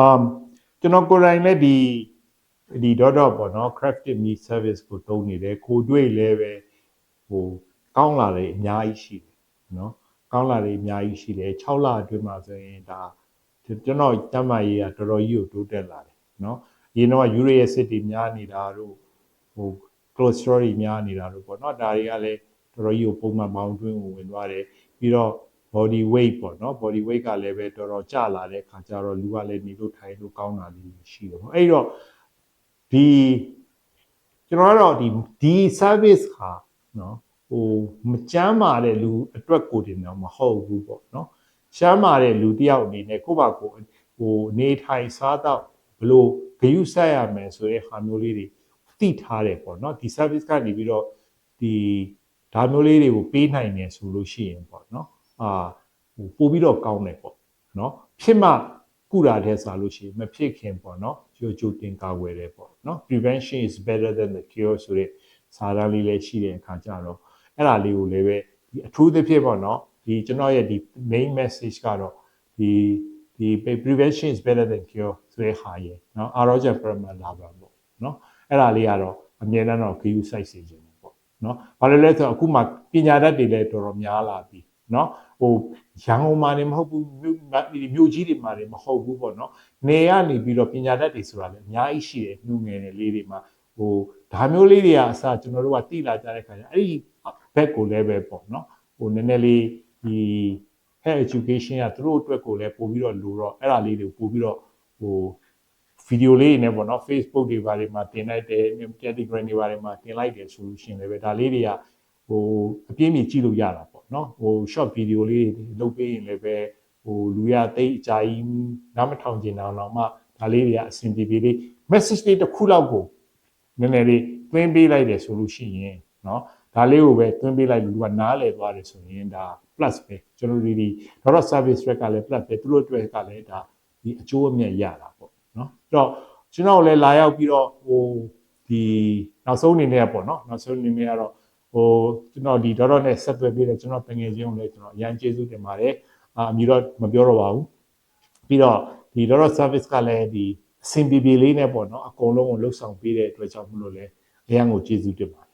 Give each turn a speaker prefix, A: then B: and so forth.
A: um ကျွန်တော်ကိုယ်တိုင်လည်းဒီဒီ dot dot ပေါ့နော် crafted meat service ကိုသုံးနေတယ်ကိုတွေ့လည်းပဲဟိုကောင်းလာတယ်အများကြီးရှိတယ်နော်ကောင်းလာတယ်အများကြီးရှိတယ်6လအတွင်းမှာဆိုရင်ဒါကျွန်တော်တမ်းမာရေးကတော်တော်ကြီးကိုတိုးတက်လာတယ်နော်ဒီတော့ uric acid တွေများနေတာတို့ဟို cholesterol တွေများနေတာတို့ပေါ့နော်ဒါတွေကလည်းတော်တော်ကြီးကိုပုံမှန်ပေါင်းတွင်းကိုဝင်သွားတယ်ပြီးတော့ body weight ပေါ့နော် body weight ကလည်းပဲတော်တော်ကျလာတဲ့ခါကျတော့လူကလည်းနေလို့ထိုင်လို့ကောင်းတာလေးရှိတယ်ပေါ့အဲ့တော့ဒီကျွန်တော်ကတော့ဒီဒီ service ဟာနော်ဟိုမကြမ်းမာတဲ့လူအတွက်ကိုတင်တော့မဟုတ်ဘူးပေါ့နော်ရှမ်းမာတဲ့လူတယောက်အနေနဲ့ကိုယ့်ဘာကိုယ်ဟိုနေထိုင်စားတော့ဘလို့ဂရုစိုက်ရမယ်ဆိုတဲ့ဟာမျိုးလေးတွေသိထားတယ်ပေါ့နော်ဒီ service ကနေပြီးတော့ဒီဒါမျိုးလေးတွေကိုပေးနိုင်တယ်ဆိုလို့ရှိရင်ပေါ့နော် အာပို့ပြီးတော့ကောင်းတယ်ပေါ့နော်ဖြစ်မှကုတာတဲ့ဆိုလို့ရှိရင်မဖြစ်ခင်ပေါ့နော်ကြိုကြိုတင်ကာဝယ်တယ်ပေါ့နော် prevention is better than the cure ဆိုတဲ့စာတမ်းလေးလည်းရှိတဲ့အခါကျတော့အဲ့ဒါလေးကိုလည်းပဲဒီအထူးသဖြင့်ပေါ့နော်ဒီကျွန်တော်ရဲ့ဒီ main message ကတော့ဒီဒီ prevention is better than cure ဆိုတဲ့ဟာရယ်နော် arogen parameter လာပါပေါ့နော်အဲ့ဒါလေးကတော့အမြဲတမ်းတော့ GU site စီခြင်းပေါ့နော်ဘာလို့လဲဆိုတော့အခုမှပညာတတ်တွေလည်းတော်တော်များလာပြီ နော်ဟိုရန်ကုန်မှာနေမဟုတ်ဘူးမြို့ကြီးတွေမှာနေမဟုတ်ဘူးပေါ့နော်နေရနေပြီးတော့ပညာတတ်တွေဆိုတာလည်းအများကြီးရှိတယ်လူငယ်တွေလေးတွေမှာဟိုဒါမျိုးလေးတွေကအစကျွန်တော်တို့ကတိလာကြတဲ့ခါကျအဲ့ဒီဘက်ကိုလည်းပဲပေါ့နော်ဟိုနည်းနည်းလေးဒီ health education ကသူတို့အတွက်ကိုလည်းပို့ပြီးတော့လိုတော့အဲ့ဒါလေးတွေပို့ပြီးတော့ဟိုဗီဒီယိုလေးတွေနဲ့ပေါ့နော် Facebook တွေဘာတွေမှာတင်လိုက်တယ် Telegram တွေဘာတွေမှာတင်လိုက်တယ်ဆိုလို့ရှိရင်လည်းပဲဒါလေးတွေက ဟိုအပြင်းပြေကြည့်လို့ရတာပေါ့နော်ဟို short video လေးတွေလုပ်ပေးရင်လည်းပဲဟိုလူရတိတ်အကြိုင်နားမထောင်ကျင်အောင်တော့မှဒါလေးတွေကအဆင်ပြေပြေလေး message လေးတစ်ခုလောက်ကိုနည်းနည်းလေးသွင်းပေးလိုက်တယ်ဆိုလို့ရှိရင်เนาะဒါလေးကိုပဲသွင်းပေးလိုက်လူကနားလည်သွားတယ်ဆိုရင်ဒါ plus ပဲကျွန်တော်တို့ဒီတော့ service rate ကလည်း plus ပဲသူတို့အတွက်ကလည်းဒါဒီအကျိုးအမြတ်ရတာပေါ့နော်အဲ့တော့ကျွန်တော်လည်းလာရောက်ပြီးတော့ဟိုဒီနောက်ဆုံးအနေနဲ့ပေါ့နော်နောက်ဆုံးအနေနဲ့ကတော့ ဟိုကျွန်တော်ဒီဒေါတော့နဲ့ဆက်သွယ်ပြီးတော့ကျွန်တော်တငယ်ချင်းကိုလည်းကျွန်တော်အရန်ကျေးဇူးတင်ပါတယ်အာအမြည်တော့မပြောတော့ပါဘူးပြီးတော့ဒီဒေါတော့ service ကလည်းဒီအဆင်ပြေပြေလေးနဲ့ပေါ့နော်အကုန်လုံးကိုလှုပ်ဆောင်ပေးတဲ့အတွက်ကြောင့်မလို့လဲအရန်ကိုကျေးဇူးတင်ပါတယ်